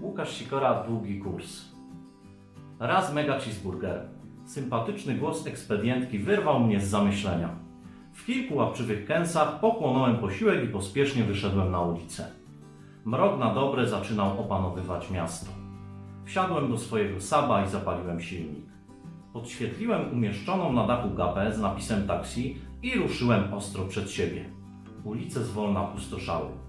Łukasz Sikora, długi kurs. Raz mega cheeseburger. Sympatyczny głos ekspedientki wyrwał mnie z zamyślenia. W kilku łapczywych kęsach pochłonąłem posiłek i pospiesznie wyszedłem na ulicę. Mrok na dobre zaczynał opanowywać miasto. Wsiadłem do swojego saba i zapaliłem silnik. Podświetliłem umieszczoną na dachu gapę z napisem taksi i ruszyłem ostro przed siebie. Ulice zwolna pustoszały.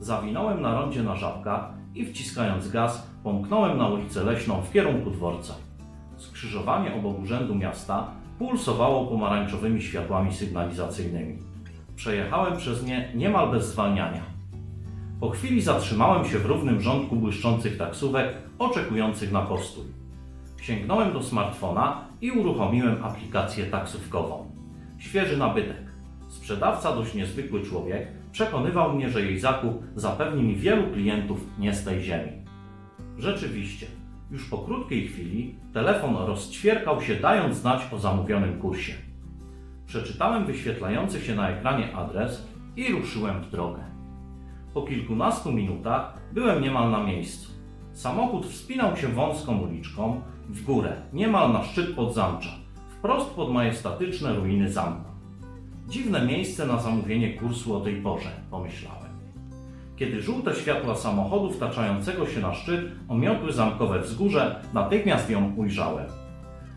Zawinąłem na rondzie na żabkach i wciskając gaz, pomknąłem na ulicę Leśną w kierunku dworca. Skrzyżowanie obok urzędu miasta pulsowało pomarańczowymi światłami sygnalizacyjnymi. Przejechałem przez nie niemal bez zwalniania. Po chwili zatrzymałem się w równym rządku błyszczących taksówek oczekujących na postój. Sięgnąłem do smartfona i uruchomiłem aplikację taksówkową. Świeży nabytek. Sprzedawca, dość niezwykły człowiek, przekonywał mnie, że jej zakup zapewni mi wielu klientów nie z tej ziemi. Rzeczywiście, już po krótkiej chwili telefon rozćwierkał się, dając znać o zamówionym kursie. Przeczytałem wyświetlający się na ekranie adres i ruszyłem w drogę. Po kilkunastu minutach byłem niemal na miejscu. Samochód wspinał się wąską uliczką w górę, niemal na szczyt podzamcza, wprost pod majestatyczne ruiny zamku. Dziwne miejsce na zamówienie kursu o tej porze, pomyślałem. Kiedy żółte światła samochodu wtaczającego się na szczyt omiotły zamkowe wzgórze, natychmiast ją ujrzałem.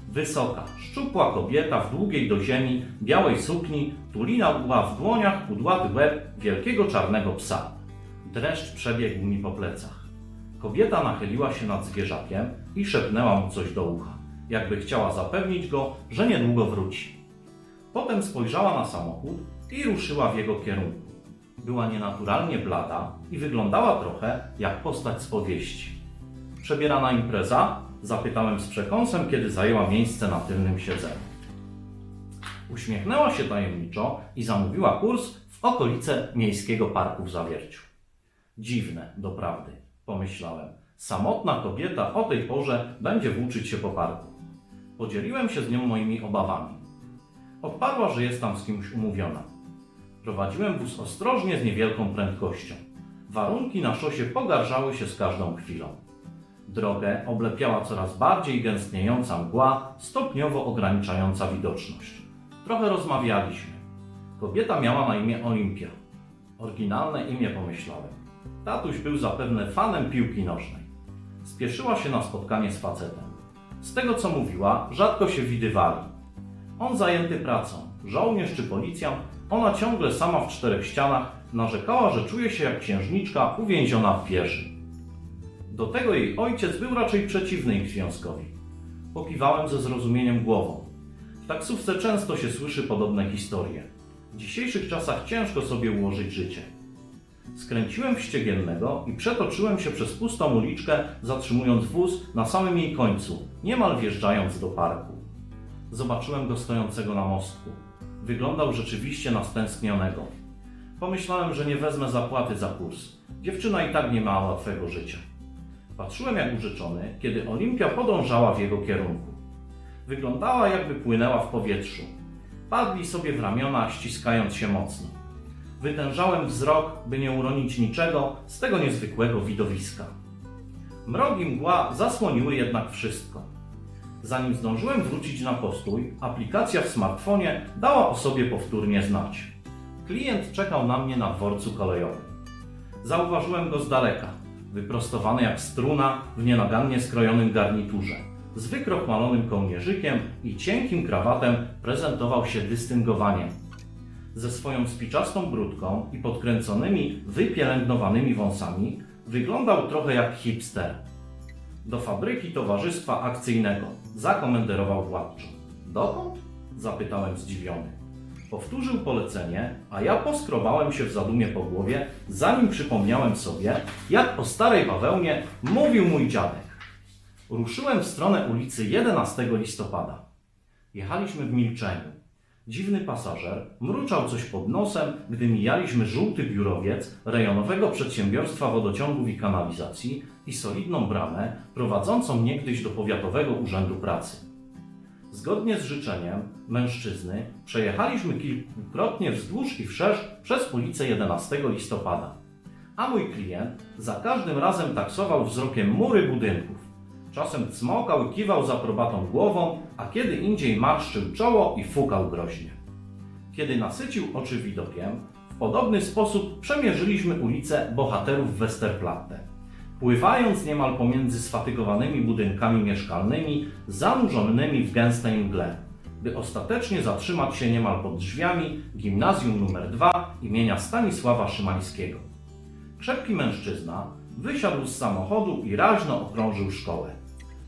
Wysoka, szczupła kobieta w długiej do ziemi, białej sukni tulinała w dłoniach kudłaty łeb wielkiego czarnego psa. Dreszcz przebiegł mi po plecach. Kobieta nachyliła się nad zwierzakiem i szepnęła mu coś do ucha, jakby chciała zapewnić go, że niedługo wróci. Potem spojrzała na samochód i ruszyła w jego kierunku. Była nienaturalnie blada i wyglądała trochę jak postać z powieści. Przebierana impreza? Zapytałem z przekąsem, kiedy zajęła miejsce na tylnym siedzeniu. Uśmiechnęła się tajemniczo i zamówiła kurs w okolice miejskiego parku w Zawierciu. Dziwne, doprawdy, pomyślałem. Samotna kobieta o tej porze będzie włóczyć się po parku. Podzieliłem się z nią moimi obawami. Odparła, że jest tam z kimś umówiona. Prowadziłem wóz ostrożnie z niewielką prędkością. Warunki na szosie pogarszały się z każdą chwilą. Drogę oblepiała coraz bardziej gęstniejąca mgła, stopniowo ograniczająca widoczność. Trochę rozmawialiśmy. Kobieta miała na imię Olimpia. Oryginalne imię pomyślałem. Tatuś był zapewne fanem piłki nożnej. Spieszyła się na spotkanie z facetem. Z tego co mówiła, rzadko się widywali. On zajęty pracą, żołnierz czy policjant, ona ciągle sama w czterech ścianach narzekała, że czuje się jak księżniczka uwięziona w wieży. Do tego jej ojciec był raczej przeciwny ich związkowi. Pokiwałem ze zrozumieniem głową. W taksówce często się słyszy podobne historie. W dzisiejszych czasach ciężko sobie ułożyć życie. Skręciłem w ściegiennego i przetoczyłem się przez pustą uliczkę, zatrzymując wóz na samym jej końcu, niemal wjeżdżając do parku. Zobaczyłem go stojącego na mostku. Wyglądał rzeczywiście na stęsknionego. Pomyślałem, że nie wezmę zapłaty za kurs. Dziewczyna i tak nie ma łatwego życia. Patrzyłem jak użyczony, kiedy Olimpia podążała w jego kierunku. Wyglądała jakby płynęła w powietrzu. Padli sobie w ramiona, ściskając się mocno. Wytężałem wzrok, by nie uronić niczego z tego niezwykłego widowiska. Mrok i mgła zasłoniły jednak wszystko. Zanim zdążyłem wrócić na postój, aplikacja w smartfonie dała o sobie powtórnie znać. Klient czekał na mnie na dworcu kolejowym. Zauważyłem go z daleka, wyprostowany jak struna w nienagannie skrojonym garniturze. Z wykrochmalonym kołnierzykiem i cienkim krawatem prezentował się dystyngowaniem. Ze swoją spiczastą brudką i podkręconymi, wypielęgnowanymi wąsami wyglądał trochę jak hipster. Do fabryki towarzystwa akcyjnego zakomenderował władczo. Dokąd? zapytałem zdziwiony. Powtórzył polecenie, a ja poskrobałem się w zadumie po głowie, zanim przypomniałem sobie, jak o starej bawełnie mówił mój dziadek. Ruszyłem w stronę ulicy 11 listopada. Jechaliśmy w milczeniu. Dziwny pasażer mruczał coś pod nosem, gdy mijaliśmy żółty biurowiec rejonowego przedsiębiorstwa wodociągów i kanalizacji i solidną bramę prowadzącą niegdyś do Powiatowego Urzędu Pracy. Zgodnie z życzeniem mężczyzny przejechaliśmy kilkukrotnie wzdłuż i wszerz przez ulicę 11 listopada. a mój klient za każdym razem taksował wzrokiem mury budynków. Czasem cmokał i kiwał za probatą głową, a kiedy indziej marszczył czoło i fukał groźnie. Kiedy nasycił oczy widokiem, w podobny sposób przemierzyliśmy ulicę bohaterów Westerplatte, pływając niemal pomiędzy sfatygowanymi budynkami mieszkalnymi, zanurzonymi w gęstej mgle, by ostatecznie zatrzymać się niemal pod drzwiami gimnazjum nr 2 imienia Stanisława Szymańskiego. Krzepki mężczyzna wysiadł z samochodu i raźno okrążył szkołę.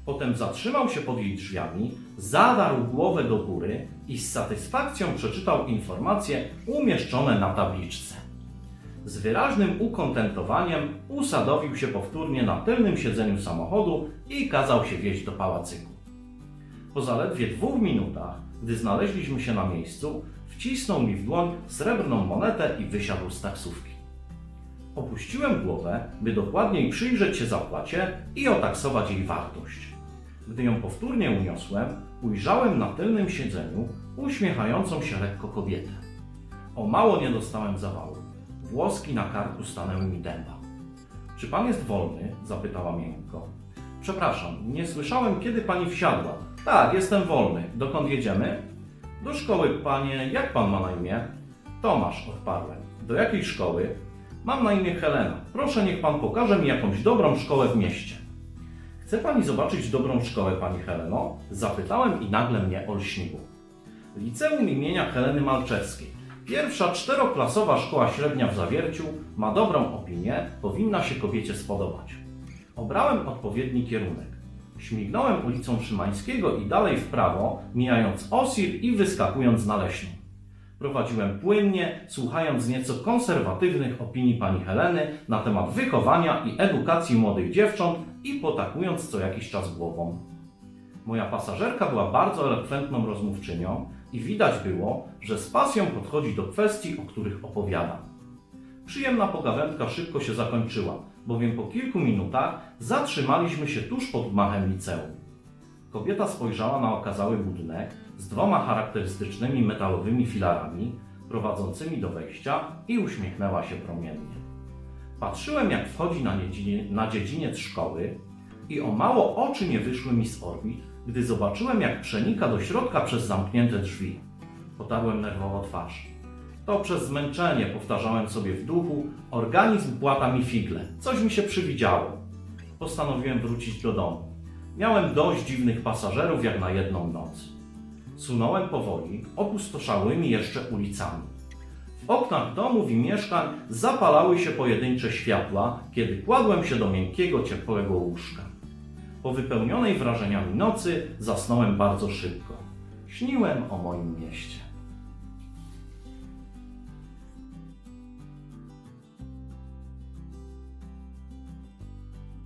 Potem zatrzymał się pod jej drzwiami, zadarł głowę do góry i z satysfakcją przeczytał informacje umieszczone na tabliczce. Z wyraźnym ukontentowaniem usadowił się powtórnie na tylnym siedzeniu samochodu i kazał się wieźć do pałacyku. Po zaledwie dwóch minutach, gdy znaleźliśmy się na miejscu, wcisnął mi w dłoń srebrną monetę i wysiadł z taksówki. Opuściłem głowę, by dokładniej przyjrzeć się zapłacie i otaksować jej wartość. Gdy ją powtórnie uniosłem, ujrzałem na tylnym siedzeniu uśmiechającą się lekko kobietę. O mało nie dostałem zawału. Włoski na karku stanęły mi dęba. Czy pan jest wolny? zapytała miękko. Przepraszam, nie słyszałem, kiedy pani wsiadła. Tak, jestem wolny. Dokąd jedziemy? Do szkoły, panie. Jak pan ma na imię? Tomasz, odparłem. Do jakiej szkoły? Mam na imię Helena. Proszę, niech pan pokaże mi jakąś dobrą szkołę w mieście. Chce pani zobaczyć dobrą szkołę, pani Heleno? Zapytałem i nagle mnie olśniło. Liceum imienia Heleny Malczewskiej. Pierwsza czteroklasowa szkoła średnia w Zawierciu ma dobrą opinię, powinna się kobiecie spodobać. Obrałem odpowiedni kierunek. Śmignąłem ulicą Szymańskiego i dalej w prawo, mijając Osir i wyskakując na leśną. Prowadziłem płynnie, słuchając nieco konserwatywnych opinii pani Heleny na temat wychowania i edukacji młodych dziewcząt i potakując co jakiś czas głową. Moja pasażerka była bardzo elokwentną rozmówczynią i widać było, że z pasją podchodzi do kwestii, o których opowiadam. Przyjemna pogawędka szybko się zakończyła, bowiem po kilku minutach zatrzymaliśmy się tuż pod gmachem liceum. Kobieta spojrzała na okazały budynek z dwoma charakterystycznymi metalowymi filarami prowadzącymi do wejścia i uśmiechnęła się promiennie. Patrzyłem, jak wchodzi na, niedzinie, na dziedziniec szkoły i o mało oczy nie wyszły mi z orbit, gdy zobaczyłem, jak przenika do środka przez zamknięte drzwi. Potarłem nerwowo twarz. To przez zmęczenie, powtarzałem sobie w duchu, organizm płata mi figle. Coś mi się przywidziało. Postanowiłem wrócić do domu. Miałem dość dziwnych pasażerów jak na jedną noc. Sunąłem powoli, opustoszałymi jeszcze ulicami. W oknach domów i mieszkań zapalały się pojedyncze światła, kiedy kładłem się do miękkiego, ciepłego łóżka. Po wypełnionej wrażeniami nocy zasnąłem bardzo szybko. Śniłem o moim mieście.